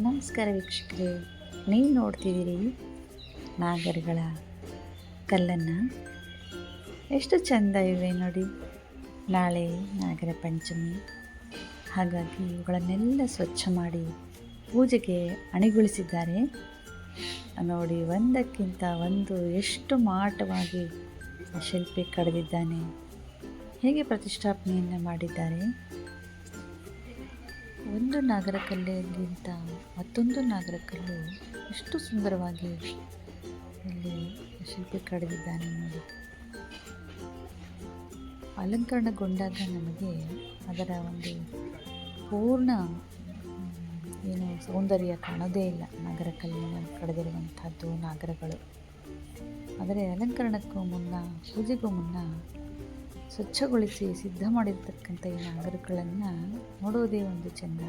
ನಮಸ್ಕಾರ ವೀಕ್ಷಕರೇ, ನೀವು ನೋಡ್ತಿದ್ದೀರಿ ನಾಗರಗಳ ಕಲ್ಲನ್ನು. ಎಷ್ಟು ಚೆಂದ ಇವೆ ನೋಡಿ. ನಾಳೆ ನಾಗರ ಪಂಚಮಿ. ಹಾಗಾಗಿ ಇವುಗಳನ್ನೆಲ್ಲ ಸ್ವಚ್ಛ ಮಾಡಿ ಪೂಜೆಗೆ ಅಣಿಗೊಳಿಸಿದ್ದಾರೆ. ನೋಡಿ, ಒಂದಕ್ಕಿಂತ ಒಂದು ಎಷ್ಟು ಮಾಟವಾಗಿ ಶಿಲ್ಪಿ ಕಳೆದಿದ್ದಾನೆ ಹೇಗೆ ಪ್ರತಿಷ್ಠಾಪನೆಯನ್ನು ಮಾಡಿದ್ದಾರೆ. ಒಂದು ನಾಗರಕಲ್ಲಿಗಿಂತ ಮತ್ತೊಂದು ನಾಗರಕಲ್ಲು ಎಷ್ಟು ಸುಂದರವಾಗಿ ಇಲ್ಲಿ ಶಿಲ್ಪಿ ಕಡಿದಿದ್ದಾನೆ ನೋಡಿ. ಅಲಂಕರಣಗೊಂಡಾಗ ನಮಗೆ ಅದರ ಒಂದು ಪೂರ್ಣ, ಏನು ಸೌಂದರ್ಯ ಕಾಣೋದೇ ಇಲ್ಲ ನಾಗರಕಲ್ಲಿನ ಕಳೆದಿರುವಂಥದ್ದು ನಾಗರಗಳು. ಆದರೆ ಅಲಂಕರಣಕ್ಕೂ ಮುನ್ನ, ಪೂಜೆಗೂ ಮುನ್ನ ಸ್ವಚ್ಛಗೊಳಿಸಿ ಸಿದ್ಧ ಮಾಡಿರ್ತಕ್ಕಂಥ ಈ ನಾಗರಗಳನ್ನು ನೋಡೋದೇ ಒಂದು ಚೆಂದ.